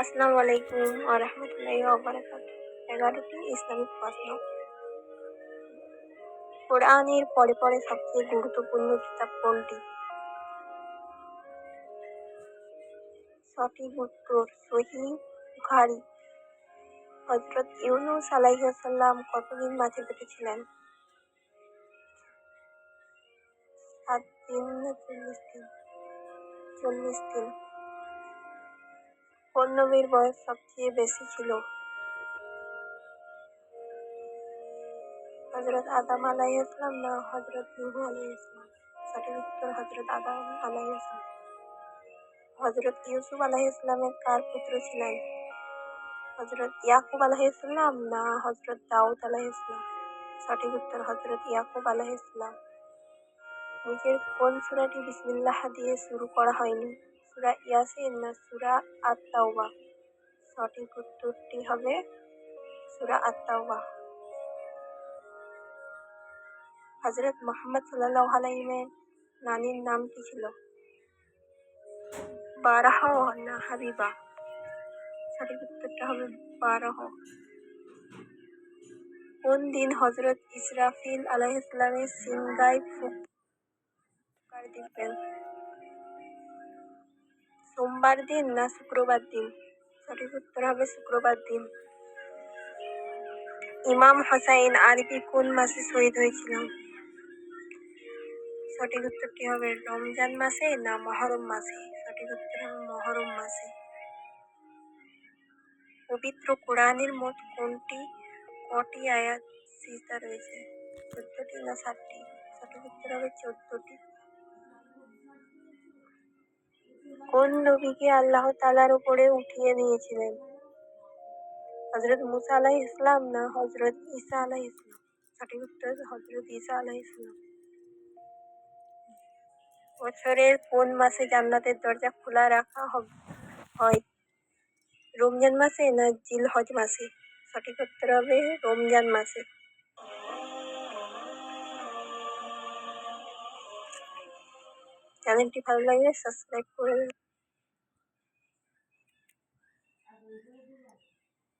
আসসালামু আলাইকুম ওয়া রাহমাতুল্লাহি ওয়া বারাকাতুহু। এগারোটি ইসলামিক প্রশ্ন। কোরআনের পরে পরে সবচেয়ে গুরুত্বপূর্ণ কিতাব কোনটি? সঠিক উত্তর সহি বুখারী। হজরত ইউনুস আলাইহিসসালাম কতদিন মাঝে পেটে ছিলেন? সাত দিন চল্লিশ দিন? চল্লিশ দিন। কোন বয়স সবচেয়ে বেশি ছিল। হজরত আদম আলাইহিসসালাম না হজরত নূহ আলাইহিসসালাম সঠিক উত্তর হজরত আদম আলাইহিসসালাম হজরত ইউসুফ আলাইহিসসালামের কার পুত্র ছিলেন? হজরত ইয়াকুব আলাইহিসসালাম না হজরত দাউদ আলাইহিসসালাম সঠিক উত্তর হজরত ইয়াকুব আলাইহিসসালাম নিজের কোন সূরাটি বিসমিল্লাহ দিয়ে শুরু করা হয়নি? সূরা ইয়াসিন না সূরা আত-তাওবা? সঠিক উত্তরটি হবে সূরা আত-তাওবা। হজরত মোহাম্মদ সাল্লাল্লাহু আলাইহির নানির নাম কি ছিল? বারাহ না হাবিবা? সঠিক উত্তরটা হবে বারাহ। কোন দিন হজরত ইসরাফিল আলাইহিসসালামের সিংগায় ফুৎকার দিবেন? সোমবার দিন না শুক্রবার দিন? সঠিক উত্তর হবে শুক্রবার দিন। ইমাম হোসাইন আরবি কোন মাসে শহীদ হয়েছিলেন? সঠিক উত্তরটি হবে? রমজান মাসে না মহরম মাসে? সঠিক উত্তর হবে মহরম মাসে। পবিত্র কোরআনের মোট কোনটি? কটি আয়াত সিজদা রয়েছে? চোদ্দটি না ষাটটি সঠিক উত্তর হবে চোদ্দটি। কোন নবীকে আল্লাহ তালার উপরে উঠিয়ে নিয়েছিলেন হজরত মুসা আলাহ ইসলাম না হজরত ঈসা আলাহ ইসলাম সঠিক উত্তর হজরত ঈসা আলাহ ইসলাম বছরের কোন মাসে জান্নাতের দরজা খোলা রাখা হয়? রমজান মাসে না জিল হজ মাসে? সঠিক উত্তর হবে রমজান মাসে। চ্যানেলটি ভালো লাগলে সাবস্ক্রাইব করে